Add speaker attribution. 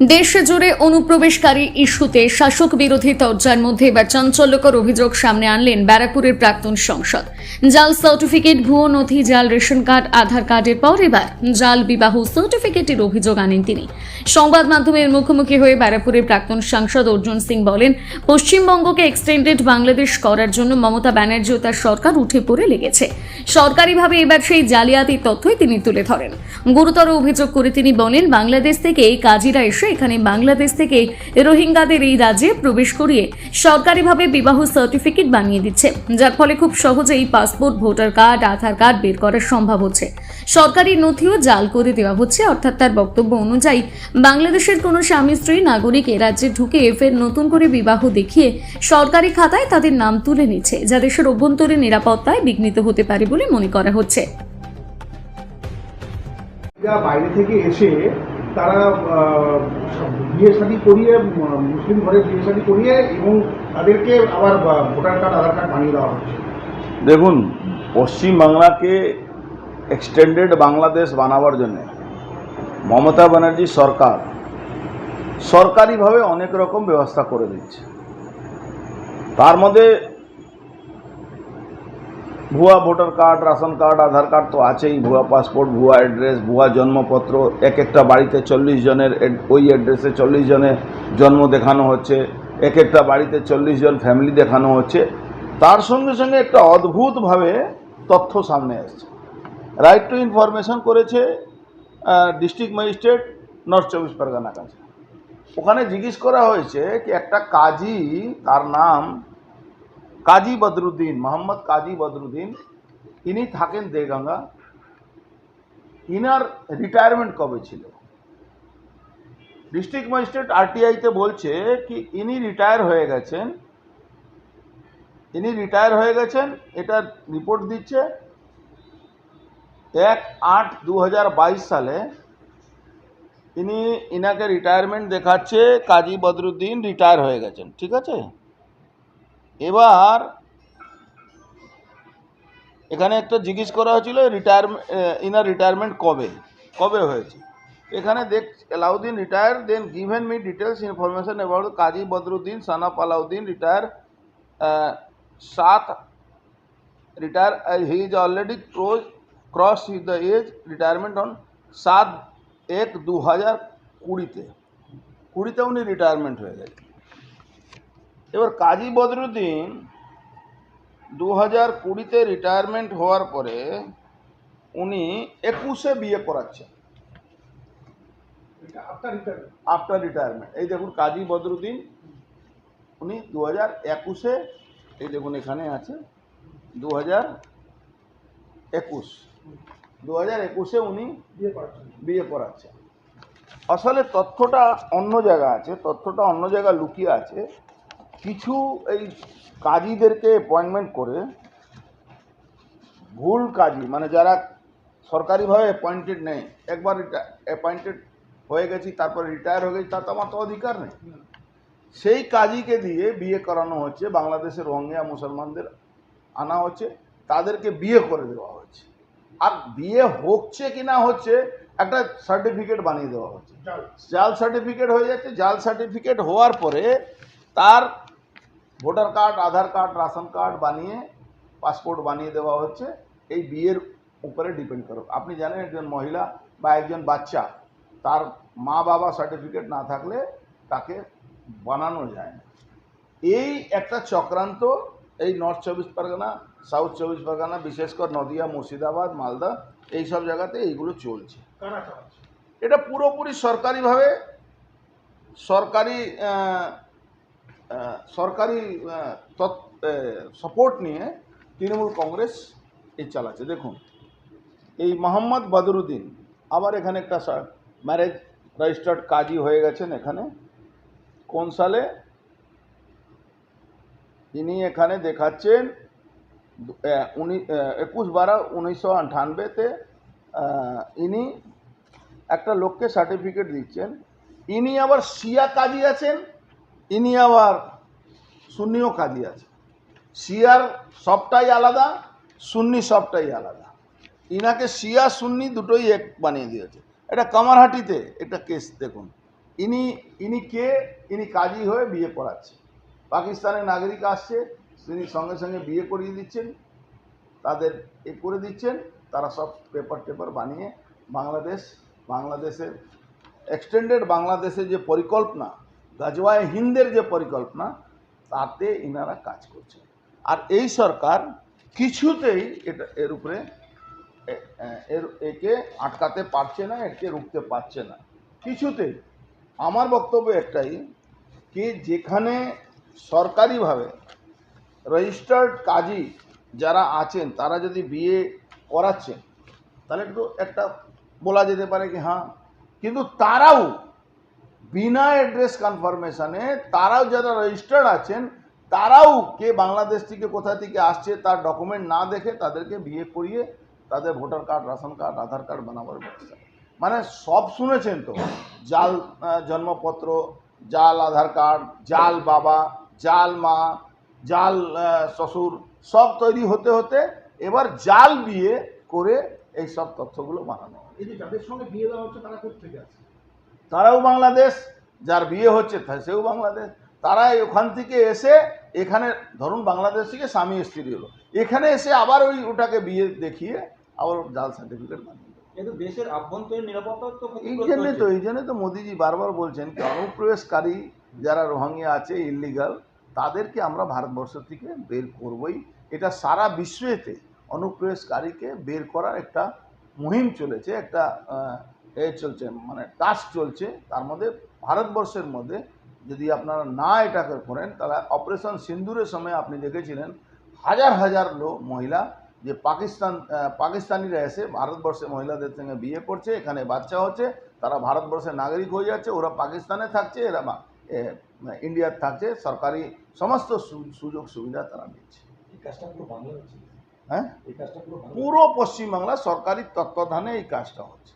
Speaker 1: দেশ জুড়ে অনুপ্রবেশকারী ইস্যুতে শাসক বিরোধী তর্জার মধ্যে এবার চাঞ্চল্যকর অভিযোগ সামনে আনলেন ব্যারাকপুরের প্রাক্তন সংসদ। জাল সার্টিফিকেট, ভুয়ো নথি, জাল রেশন কার্ড, আধার কার্ডের পর এবার জাল বিবাহ সার্টিফিকেটের অভিযোগ আনেন তিনি। সংবাদ মাধ্যমের মুখোমুখি হয়ে ব্যারাকপুরের প্রাক্তন সাংসদ অর্জুন সিং বলেন, পশ্চিমবঙ্গকে এক্সটেন্ডেড বাংলাদেশ করার জন্য মমতা ব্যানার্জি ও তার সরকার উঠে পড়ে লেগেছে। সরকারিভাবে এবার সেই জালিয়াতি তথ্যই তিনি তুলে ধরেন। গুরুতর অভিযোগ করে তিনি বলেন, বাংলাদেশ থেকে এই কাজীরা এসে এখানে বাংলাদেশ থেকে রোহিঙ্গাদের এই রাজ্যে প্রবেশ করিয়ে সরকারিভাবে বিবাহ সার্টিফিকেট বানিয়ে দিচ্ছে, যার ফলে খুব সহজেই passport voter card Aadhaar card বের করা সম্ভব হচ্ছে। সরকারি নথিও জাল করে দেওয়া হচ্ছে, অর্থাৎ তার বক্তব্য অনুযায়ী বাংলাদেশের কোনো স্বামী স্ত্রী নাগরিক এ রাজ্যে ঢুকে ফের নতুন করে বিবাহ দেখিয়ে সরকারি খাতায় তাদের নাম তুলে নিচ্ছে, যা দেশের অভ্যন্তরীণ নিরাপত্তায় বিঘ্নিত হতে পারে বলে মনে করা হচ্ছে।
Speaker 2: বাইরে থেকে এসে তারা বিয়ে শাদি করিয়ে মুসলিম ঘরে বিয়ে শাদি করিয়ে এবং তাদেরকে আবার ভোটার কার্ড, আধার কার্ড বানিয়ে দেওয়া হচ্ছে।
Speaker 3: দেখুন পশ্চিমবাংলাকে এক্সটেন্ডেড বাংলাদেশ বানাবার জন্য মমতা ব্যানার্জি সরকার সরকারিভাবে অনেক রকম ব্যবস্থা করে দিচ্ছে। তার মধ্যে ভুয়া voter card, ration card, Aadhaar card তো আছেই, ভুয়া পাসপোর্ট, ভুয়া অ্যাড্রেস, ভুয়া জন্মপত্র, এক একটা বাড়িতে চল্লিশ জনের ওই অ্যাড্রেসে চল্লিশ জনের জন্ম দেখানো হচ্ছে, এক একটা বাড়িতে চল্লিশ জন ফ্যামিলি দেখানো হচ্ছে। তার সঙ্গে সঙ্গে একটা অদ্ভুতভাবে তথ্য সামনে আসছে। রাইট টু ইনফরমেশন করেছে ডিস্ট্রিক্ট ম্যাজিস্ট্রেট নর্থ চব্বিশ পরগনা কাছে। ওখানে জিজ্ঞেস করা হয়েছে কি একটা কাজী, তার নাম কাজী বদরুদ্দিন, মোহাম্মদ কাজী বদরুদ্দিন, ইনি থাকেন দেগঙ্গা। ইনার রিটায়ারমেন্ট কবে ছিল? ডিস্ট্রিক্ট ম্যাজিস্ট্রেট আরটিআইতে বলছে কি, ইনি রিটায়ার হয়ে গেছেন। ইনি রিটায়ার হয়ে গেছেন এটা রিপোর্ট দিচ্ছে। এক আট দু সালে ইনি, ইনাকে রিটায়ারমেন্ট দেখাচ্ছে, কাজী বদরুদ্দিন রিটায়ার হয়ে গেছেন, ঠিক আছে? এবার এখানে একটা জিজ্ঞেস করা হয়েছিল রিটায়ারমেন্ট ইনার রিটায়ারমেন্ট কবে? কবে হয়েছে? এখানে দেখ Alauddin retire then given me details information about Kazi Badruddin son of Alauddin retire সাত retire he is already close cross the age retirement on সাত এক দু হাজার কুড়িতে। কুড়িতে উনি রিটায়ারমেন্ট হয়ে গেছে এবার কাজী বদরুদ্দিন দু হাজার কুড়িতে রিটায়ারমেন্ট হওয়ার পরে উনি একুশে বিয়ে করাচ্ছেন। আফটার রিটায়ারমেন্ট এই দেখুন কাজী বদরুদ্দিন উনি দু হাজার একুশে এই দেখুন এখানে আছে দু হাজার একুশ। দু হাজার একুশে উনি
Speaker 2: বিয়ে করার জন্য
Speaker 3: বিয়ে করাচ্ছে আসলে তথ্যটা অন্য জায়গা আছে তথ্যটা অন্য জায়গায় লুকিয়ে আছে। কিছু এই কাজীদেরকে অ্যাপয়েন্টমেন্ট করে ভুল কাজী মানে যারা সরকারিভাবে অ্যাপয়েন্টেড নেই একবার অ্যাপয়েন্টেড হয়ে গেছি তারপরে রিটায়ার হয়ে গেছি তার তো আমার তো অধিকার নেই। সেই কাজীকে দিয়ে বিয়ে করানো হচ্ছে বাংলাদেশের রোহিঙ্গা মুসলমানদের আনা হচ্ছে তাদেরকে বিয়ে করে দেওয়া হচ্ছে। আর বিয়ে হচ্ছে কি না হচ্ছে একটা সার্টিফিকেট বানিয়ে দেওয়া হচ্ছে।
Speaker 2: জাল।
Speaker 3: জাল সার্টিফিকেট হয়ে যাচ্ছে জাল সার্টিফিকেট হওয়ার পরে তার voter card Aadhaar card ration card বানিয়ে পাসপোর্ট বানিয়ে দেওয়া হচ্ছে। এই বিয়ের উপরে ডিপেন্ড করো। আপনি জানেন একজন মহিলা বা একজন বাচ্চা তার মা বাবা সার্টিফিকেট না থাকলে তাকে বানানো যায় না। এই একটা চক্রান্ত এই নর্থ চব্বিশ পরগনা সাউথ চব্বিশ পরগনা বিশেষ করে নদিয়া মুর্শিদাবাদ মালদা এই সব জায়গাতে এইগুলো চলছে। এটা পুরোপুরি সরকারিভাবে সরকারি সরকারি সাপোর্ট নিয়ে তৃণমূল কংগ্রেস এই চালাচ্ছে। দেখুন, এই মোহাম্মদ বদরুদ্দিন আবার এখানে একটা ম্যারেজ রেজিস্টার্ড কাজী হয়ে গেছেন এখানে। কোন সালে? ইনি এখানে দেখাচ্ছেন উনি একুশ বারো উনিশশো আটানব্বইতে ইনি একটা লোককে সার্টিফিকেট দিচ্ছেন। ইনি আবার শিয়া কাজী আছেন। ইনি আবার সুন্নিও কাজী আছে। শিয়ার সবটাই আলাদা, সুন্নি সবটাই আলাদা। ইনাকে শিয়া, সুন্নি দুটোই এক বানিয়ে দিয়েছে। এটা কামারহাটিতে একটা কেস, দেখুন। ইনি ইনি কে? ইনি কাজী হয়ে বিয়ে করাচ্ছে। পাকিস্তানের নাগরিক আসছে, তিনি সঙ্গে সঙ্গে বিয়ে করিয়ে দিচ্ছেন, তাদের এ করে দিচ্ছেন, তারা সব পেপার টেপার বানিয়ে বাংলাদেশ, বাংলাদেশের এক্সটেন্ডেড বাংলাদেশের যে পরিকল্পনা গাজওয়ায় হিন্দের যে পরিকল্পনা, তাতে ইনারা কাজ করছে আর এই সরকার কিছুতেই এটা, এর উপরে এর, একে আটকাতে পারছে না, একে রুখতে পারছে না। কিছুতেই। আমার বক্তব্য একটাই কি, যেখানে সরকারিভাবে রেজিস্টার্ড কাজী যারা আছেন, তারা যদি বিয়ে করাচ্ছেন, তাহলে একটু একটা বলা যেতে পারে কি হ্যাঁ। কিন্তু তারাও বিনা অ্যাড্রেস কনফার্মেশনে তারাও যারা রেজিস্টার্ড আছেন, তারাও কে বাংলাদেশ থেকে কোথা থেকে আসছে তার ডকুমেন্ট না দেখে তাদেরকে বিয়ে করিয়ে তাদের voter card ration card Aadhaar card বানাবার ব্যবস্থা মানে সব শুনেছেন তো, জাল জন্মপত্র, জাল আধার কার্ড জাল বাবা, জাল মা, জাল শ্বশুর, সব তৈরি হতে হতে এবার জাল বিয়ে করে এই সব তথ্যগুলো বানানো হয়।
Speaker 2: যাদের সঙ্গে বিয়ে দেওয়া হচ্ছে তারা কোথেকে আছে
Speaker 3: তারাও বাংলাদেশ যার বিয়ে হচ্ছে সেও বাংলাদেশ। তারা ওখান থেকে এসে এখানে ধরুন বাংলাদেশ থেকে স্বামী স্ত্রী হলো। এখানে এসে আবার ওই ওটাকে বিয়ে দেখিয়ে আবার জাল সার্টিফিকেট বানিয়ে
Speaker 4: কিন্তু দেশের আভ্যন্তরীণ নিরাপত্তা তো
Speaker 3: এই জন্যে তো এই জন্যে তো মোদিজি বারবার বলছেন কি অনুপ্রবেশকারী যারা রোহাঙ্গিয়া আছে ইলিগাল তাদেরকে আমরা ভারতবর্ষ থেকে বের করবই। এটা সারা বিশ্বেতে অনুপ্রবেশকারীকে বের করার একটা মুহিম চলেছে একটা এ চলছে মানে টাস্ক চলছে তার মধ্যে ভারতবর্ষের মধ্যে যদি আপনারা না এটাকে করেন তাহলে অপারেশন সিন্দুরের সময় আপনি দেখেছিলেন হাজার হাজার লোক মহিলা যে পাকিস্তান পাকিস্তানিরা এসে ভারতবর্ষে মহিলাদের সঙ্গে বিয়ে করছে এখানে বাচ্চা হচ্ছে তারা ভারতবর্ষের নাগরিক হয়ে যাচ্ছে ওরা পাকিস্তানে থাকছে এরা এ, ইন্ডিয়ার থাকছে সরকারি সমস্ত সুযোগ সুবিধা তারা
Speaker 4: হচ্ছে?
Speaker 3: হ্যাঁ? পুরো পশ্চিমবাংলা সরকারি তত্ত্বাবধানে এই কাজটা হচ্ছে।